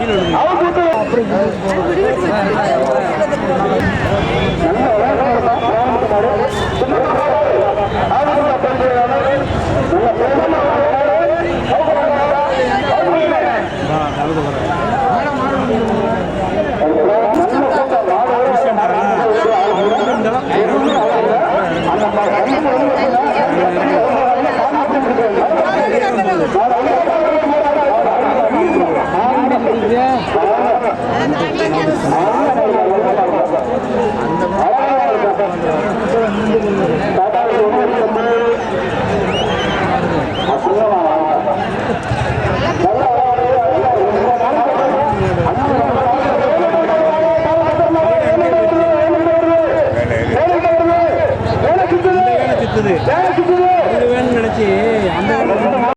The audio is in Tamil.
கீழே இருக்குது